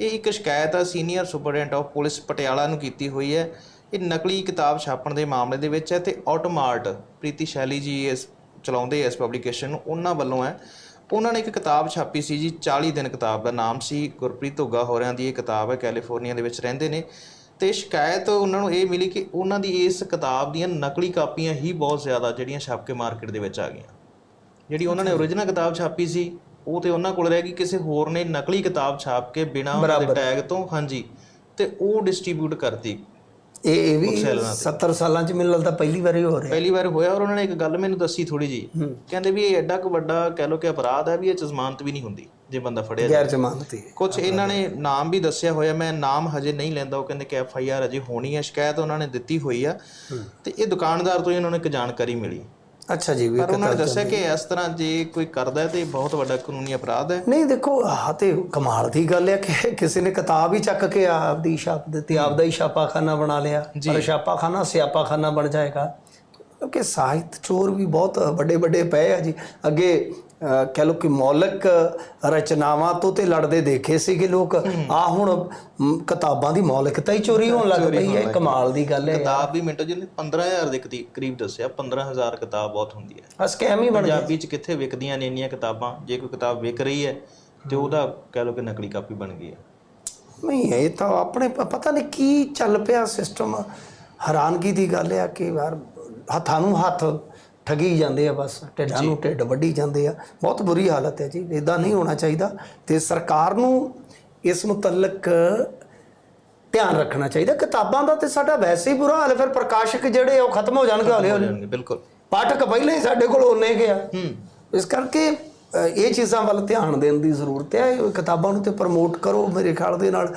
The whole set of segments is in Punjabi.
ਇਹ ਇੱਕ ਸ਼ਿਕਾਇਤ ਆ senior superintendent of police Patiala ਨੂੰ ਕੀਤੀ ਹੋਈ ਹੈ। ਇਹ ਨਕਲੀ ਕਿਤਾਬ ਛਾਪਣ ਦੇ ਮਾਮਲੇ ਦੇ ਵਿੱਚ ਹੈ ਤੇ ਆਟੋਮਾਰਟ ਪ੍ਰੀਤੀ ਸ਼ੈਲੀ ਜੀ ਇਸ ਚਲਾਉਂਦੇ ਇਸ ਪਬਲੀਕੇਸ਼ਨ ਨੂੰ ਉਹਨਾਂ ਵੱਲੋਂ ਹੈ। ਉਹਨਾਂ ਨੇ ਇੱਕ ਕਿਤਾਬ ਛਾਪੀ ਸੀ ਜੀ 40 ਦਿਨ ਕਿਤਾਬ ਦਾ ਨਾਮ ਸੀ ਗੁਰਪ੍ਰੀਤ ਧੁੱਗਾ ਹੋਰਿਆਂ ਦੀ ਇਹ ਕਿਤਾਬ ਹੈ ਕੈਲੀਫੋਰਨੀਆ ਦੇ ਵਿੱਚ ਰਹਿੰਦੇ ਨੇ। ਤੇ ਸ਼ਿਕਾਇਤ ਉਹਨਾਂ ਨੂੰ ਇਹ ਮਿਲੀ ਕਿ ਉਹਨਾਂ ਦੀ ਇਸ ਕਿਤਾਬ ਦੀਆਂ ਨਕਲੀ ਕਾਪੀਆਂ ਹੀ ਬਹੁਤ ਜ਼ਿਆਦਾ ਜਿਹੜੀਆਂ ਛਾਪ ਕੇ ਮਾਰਕੀਟ ਦੇ ਵਿੱਚ ਆ ਗਈਆਂ। ਜਿਹੜੀ ਉਹਨਾਂ ਨੇ ਓਰੀਜਨਲ ਕਿਤਾਬ ਛਾਪੀ ਸੀ ਉਹ ਤੇ ਉਹਨਾਂ ਕੋਲ ਰਹਿ ਗਈ ਕਿਸੇ ਹੋਰ ਨੇ ਨਕਲੀ ਕਿਤਾਬ ਛਾਪ ਕੇ ਬਿਨਾਂ ਉਹਨਾਂ ਦੇ ਟੈਗ ਤੋਂ ਹਾਂਜੀ। ਤੇ ਉਹ ਡਿਸਟ੍ਰੀਬਿਊਟ ਕਰਤੀ। ਇਹ ਇਹ ਵੀ 70 ਸਾਲਾਂ ਚ ਮੈਨੂੰ ਲੱਗਦਾ ਪਹਿਲੀ ਵਾਰੀ ਹੋ ਰਿਹਾ। ਪਹਿਲੀ ਵਾਰ ਹੋਇਆ ਔਰ ਉਹਨਾਂ ਨੇ ਇੱਕ ਗੱਲ ਮੈਨੂੰ ਦੱਸੀ ਥੋੜੀ ਜੀ ਕਹਿੰਦੇ ਵੀ ਇਹ ਐਡਾ ਕੁ ਵੱਡਾ ਕਹਿ ਲੋ ਕਿ ਅਪਰਾਧ ਹੈ ਵੀ ਇਹ ਜ਼ਮਾਨਤ ਵੀ ਨਹੀਂ ਹੁੰਦੀ ਜੇ ਬੰਦਾ ਫੜਿਆ ਗੈਰ ਜ਼ਮਾਨਤੀ ਕੁਝ ਇਹਨਾਂ ਨੇ ਨਾਮ ਵੀ ਦੱਸਿਆ ਹੋਇਆ ਮੈਂ ਨਾਮ ਹਜੇ ਨਹੀਂ ਲੈਂਦਾ ਉਹ ਕਹਿੰਦੇ ਕਿ ਐਫ ਆਈ ਆਰ ਅਜੇ ਹੋਣੀ ਹੈ ਸ਼ਿਕਾਇਤ ਉਹਨਾਂ ਨੇ ਦਿੱਤੀ ਹੋਈ ਆ। ਤੇ ਇਹ ਦੁਕਾਨਦਾਰ ਤੋਂ ਹੀ ਉਹਨਾਂ ਨੂੰ ਇੱਕ ਜਾਣਕਾਰੀ ਮਿਲੀ। ਅੱਛਾ ਜੀ ਵੀ ਪਰ ਉਹਨਾਂ ਨੇ ਦੱਸਿਆ ਕਿ ਇਸ ਤਰ੍ਹਾਂ ਜੇ ਕੋਈ ਕਰਦਾ ਹੈ ਤੇ ਇਹ ਬਹੁਤ ਵੱਡਾ ਕਾਨੂੰਨੀ ਅਪਰਾਧ ਹੈ। ਨਹੀਂ ਦੇਖੋ ਆਹ ਤੇ ਕਮਾਲ ਦੀ ਗੱਲ ਹੈ ਕਿ ਕਿਸੇ ਨੇ ਕਿਤਾਬ ਹੀ ਚੱਕ ਕੇ ਆਪਦੀ ਛਾਪ ਦਿੱਤੀ ਆਪਦਾ ਹੀ ਛਾਪਾਖਾਨਾ ਬਣਾ ਲਿਆ। ਪਰ ਛਾਪਾਖਾਨਾ ਸਿਆਪਾਖਾਨਾ ਬਣ ਜਾਏਗਾ। ਕਿਉਂਕਿ ਸਾਹਿਤ ਚੋਰ ਵੀ ਬਹੁਤ ਵੱਡੇ ਵੱਡੇ ਪਏ ਆ ਜੀ। ਅੱਗੇ ਕਹਿ ਲਓ ਕਿ ਮੌਲਕ ਰਚਨਾਵਾਂ ਤੋਂ ਤੇ ਲੜਦੇ ਦੇਖੇ ਸੀਗੇ ਲੋਕ। ਆ ਹੁਣ ਕਿਤਾਬਾਂ ਦੀ ਮੌਲਿਕਤਾ ਹੀ ਚੋਰੀ ਹੋਣ ਲੱਗ ਪਈ ਹੈ। ਕਮਾਲ ਦੀ ਗੱਲ ਹੈ। ਕਿਤਾਬ ਵੀ ਮਿੰਟੋ ਜੀ ਨੇ 15000 ਦੇ ਕਰੀਬ ਦੱਸਿਆ 15000 ਕਿਤਾਬ ਬਹੁਤ ਹੁੰਦੀ ਹੈ। ਆ ਸਕੈਮ ਹੀ ਬਣ ਗਿਆ ਪੰਜਾਬੀ ਚ ਕਿੱਥੇ ਵਿਕਦੀਆਂ ਨੇ ਇੰਨੀਆਂ ਕਿਤਾਬਾਂ? ਜੇ ਕੋਈ ਕਿਤਾਬ ਵਿਕ ਰਹੀ ਹੈ ਤੇ ਉਹਦਾ ਕਹਿ ਲਓ ਕਿ ਨਕਲੀ ਕਾਪੀ ਬਣ ਗਈ ਹੈ। ਨਹੀਂ ਇਹ ਤਾਂ ਆਪਣੇ ਪਤਾ ਨਹੀਂ ਕੀ ਚੱਲ ਪਿਆ ਸਿਸਟਮ ਹੈਰਾਨਗੀ ਦੀ ਗੱਲ ਆ ਕਿ ਯਾਰ ਹੱਥਾਂ ਨੂੰ ਹੱਥ ਠਗੀ ਜਾਂਦੇ ਆ ਬਸ ਢਿੱਡਾਂ ਨੂੰ ਢਿੱਡ ਵੱਢੀ ਜਾਂਦੇ ਆ। ਬਹੁਤ ਬੁਰੀ ਹਾਲਤ ਹੈ ਜੀ ਇਦਾਂ ਨਹੀਂ ਹੋਣਾ ਚਾਹੀਦਾ। ਤੇ ਸਰਕਾਰ ਨੂੰ ਇਸ ਮੁਤਲਕ ਧਿਆਨ ਰੱਖਣਾ ਚਾਹੀਦਾ। ਕਿਤਾਬਾਂ ਦਾ ਤੇ ਸਾਡਾ ਵੈਸੇ ਹੀ ਬੁਰਾ ਹਾਲ ਹੈ ਫਿਰ ਪ੍ਰਕਾਸ਼ਕ ਜਿਹੜੇ ਆ ਉਹ ਖਤਮ ਹੋ ਜਾਣਗੇ ਹੌਲੀ ਹੌਲੀ। ਜਾਣਗੇ ਬਿਲਕੁਲ। ਪਾਠਕ ਪਹਿਲਾਂ ਹੀ ਸਾਡੇ ਕੋਲ ਉਹਨੇ ਗਿਆ ਇਸ ਕਰਕੇ ਇਹ ਚੀਜ਼ਾਂ ਵੱਲ ਧਿਆਨ ਦੇਣ ਦੀ ਜ਼ਰੂਰਤ ਹੈ। ਕਿਤਾਬਾਂ ਨੂੰ ਤੇ ਪ੍ਰਮੋਟ ਕਰੋ ਮੇਰੇ ਖਿਆਲ ਦੇ ਨਾਲ।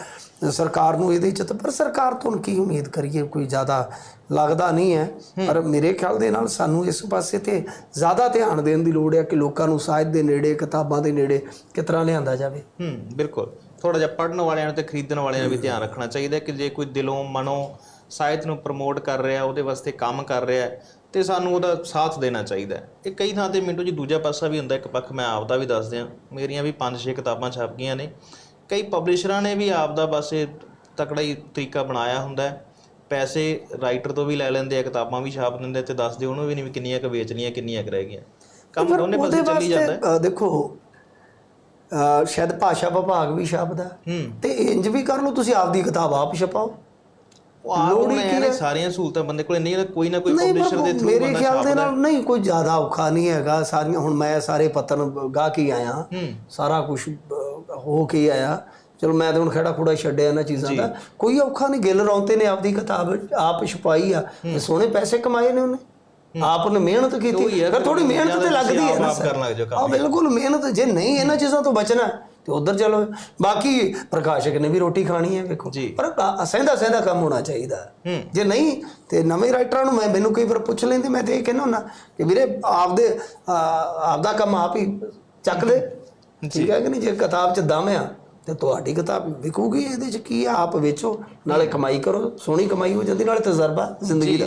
ਸਰਕਾਰ ਨੂੰ ਇਹਦੇ ਚ ਪਰ ਸਰਕਾਰ ਤੋਂ ਕੀ ਉਮੀਦ ਕਰੀਏ? ਕੋਈ ਜ਼ਿਆਦਾ ਲੱਗਦਾ ਨਹੀਂ ਹੈ। ਪਰ ਮੇਰੇ ਖਿਆਲ ਦੇ ਨਾਲ ਸਾਨੂੰ ਇਸ ਪਾਸੇ ਤੇ ਜ਼ਿਆਦਾ ਧਿਆਨ ਦੇਣ ਦੀ ਲੋੜ ਹੈ ਕਿ ਲੋਕਾਂ ਨੂੰ ਸਾਹਿਤ ਦੇ ਨੇੜੇ ਕਿਤਾਬਾਂ ਦੇ ਨੇੜੇ ਕਿਸ ਤਰ੍ਹਾਂ ਲਿਆਂਦਾ ਜਾਵੇ। ਹੂੰ ਬਿਲਕੁਲ। ਥੋੜਾ ਜਿਹਾ ਪੜਨ ਵਾਲਿਆਂ ਨੂੰ ਤੇ ਖਰੀਦਣ ਵਾਲਿਆਂ ਨੂੰ ਵੀ ਧਿਆਨ ਰੱਖਣਾ ਚਾਹੀਦਾ ਕਿ ਜੇ ਕੋਈ ਦਿਲੋਂ ਮਨੋਂ ਸਾਹਿਤ ਨੂੰ ਪ੍ਰਮੋਟ ਕਰ ਰਿਹਾ ਉਹਦੇ ਵਾਸਤੇ ਕੰਮ ਕਰ ਰਿਹਾ ਤੇ ਸਾਨੂੰ ਉਹਦਾ ਸਾਥ ਦੇਣਾ ਚਾਹੀਦਾ ਹੈ। ਇਹ ਕਈ ਥਾਂ ਤੇ ਮਿੰਟੂ ਜੀ ਦੂਜਾ ਪਾਸਾ ਵੀ ਹੁੰਦਾ ਇੱਕ ਪੱਖ ਮੈਂ ਆਪ ਦਾ ਵੀ ਦੱਸ ਦਿਆਂ। ਮੇਰੀਆਂ ਵੀ 5-6 ਕਿਤਾਬਾਂ ਛਪ ਗਈਆਂ ਨੇ। ਕਈ ਪਬਲਿਸ਼ਰਾਂ ਨੇ ਵੀ ਆਪ ਦਾ ਬਸ ਇਹ ਤਕੜਾ ਹੀ ਤਰੀਕਾ ਬਣਾਇਆ ਹੁੰਦਾ ਹੈ। ਪੈਸੇ ਰਾਈਟਰ ਤੋਂ ਵੀ ਲੈ ਲੈਂਦੇ ਆ ਕਿਤਾਬਾਂ ਵੀ ਛਾਪ ਦਿੰਦੇ ਤੇ ਦੱਸਦੇ ਉਹਨੂੰ ਵੀ ਨਹੀਂ ਕਿੰਨੀਆਂ ਕੁ ਵੇਚਣੀਆਂ ਕਿੰਨੀਆਂ ਕੁ ਰਹਿ ਗਈਆਂ। ਕੰਮ ਦੋਨੇ ਪਾਸੇ ਚੱਲੀ ਜਾਂਦਾ ਦੇਖੋ ਸ਼ਾਇਦ ਭਾਸ਼ਾ ਵਿਭਾਗ ਵੀ ਛਾਪਦਾ। ਤੇ ਇੰਜ ਵੀ ਕਰ ਲਓ ਤੁਸੀਂ ਆਪਦੀ ਕਿਤਾਬ ਆਪ ਛਪਾਓ। ਉਹ ਆਪ ਨੇ ਸਾਰੀਆਂ ਸਹੂਲਤਾਂ ਬੰਦੇ ਕੋਲੇ ਨਹੀਂ ਕੋਈ ਨਾ ਕੋਈ ਪਬਲਿਸ਼ਰ ਦੇ ਥਰੂ ਮੇਰੇ ਖਿਆਲ ਦੇ ਨਾਲ ਨਹੀਂ ਕੋਈ ਜ਼ਿਆਦਾ ਔਖਾ ਨਹੀਂ ਹੈਗਾ। ਸਾਰੀਆਂ ਹੁਣ ਮੈਂ ਸਾਰੇ ਪੱਤਰ ਗਾ ਕੇ ਆਇਆ। ਸਾਰਾ ਕੁਝ ਹੋ ਕੇ ਆਇਆ। ਚਲੋ ਮੈਂ ਤਾਂ ਹੁਣ ਖੜਾ ਖੁੜਾ ਛੱਡਿਆ ਇਹਨਾਂ ਚੀਜ਼ਾਂ ਦਾ। ਕੋਈ ਔਖਾ ਨਹੀਂ ਗਿੱਲ ਰੌਂਤੇ ਨੇ ਆਪਦੀ ਕਿਤਾਬ ਆਪ ਛਪਾਈ ਆ। ਤੇ ਸੋਹਣੇ ਪੈਸੇ ਕਮਾਏ ਨੇ ਉਹਨੇ। ਆਪ ਨੇ ਮਿਹਨਤ ਕੀਤੀ। ਫਿਰ ਥੋੜੀ ਮਿਹਨਤ ਤੇ ਲੱਗਦੀ ਹੈ ਨਾ ਆਪ ਕਰਨ ਲੱਗ ਜਾਓ ਕੰਮ। ਆ ਬਿਲਕੁਲ ਮਿਹਨਤ ਜੇ ਨਹੀਂ ਇਹਨਾਂ ਚੀਜ਼ਾਂ ਤੋਂ ਬਚਣਾ ਤੇ ਉਧਰ ਚਲੋ। ਬਾਕੀ ਪ੍ਰਕਾਸ਼ਕ ਨੇ ਵੀ ਰੋਟੀ ਖਾਣੀ ਹੈ ਵੇਖੋ। ਪਰ ਸਹਿੰਦਾ ਸਹਿੰਦਾ ਕੰਮ ਹੋਣਾ ਚਾਹੀਦਾ। ਜੇ ਨਹੀਂ ਤੇ ਨਵੇਂ ਰਾਈਟਰਾਂ ਨੂੰ ਮੈਂ ਮੈਨੂੰ ਕਈ ਵਾਰ ਪੁੱਛ ਲੈਂਦੇ ਮੈਂ ਤੇ ਇਹ ਕਹਿੰਦਾ ਹੁੰਦਾ ਕਿ ਵੀਰੇ ਆਪਦੇ ਆਪਦਾ ਕੰਮ ਆਪ ਹੀ ਚੱਕ ਲੈ ਠੀਕ ਹੈ ਕਿ ਨਹੀਂ? ਜੇ ਕਿਤਾਬ 'ਚ ਦਮ ਆ ਤੇ ਤੁਹਾਡੀ ਕਿਤਾਬ ਵਿਕੂਗੀ ਇਹਦੇ 'ਚ ਕੀ ਆ? ਆਪ ਵੇਚੋ ਨਾਲੇ ਕਮਾਈ ਕਰੋ ਸੋਹਣੀ ਕਮਾਈ ਹੋ ਜਾਂਦੀ ਨਾਲੇ ਤਜਰਬਾ ਜ਼ਿੰਦਗੀ ਦਾ।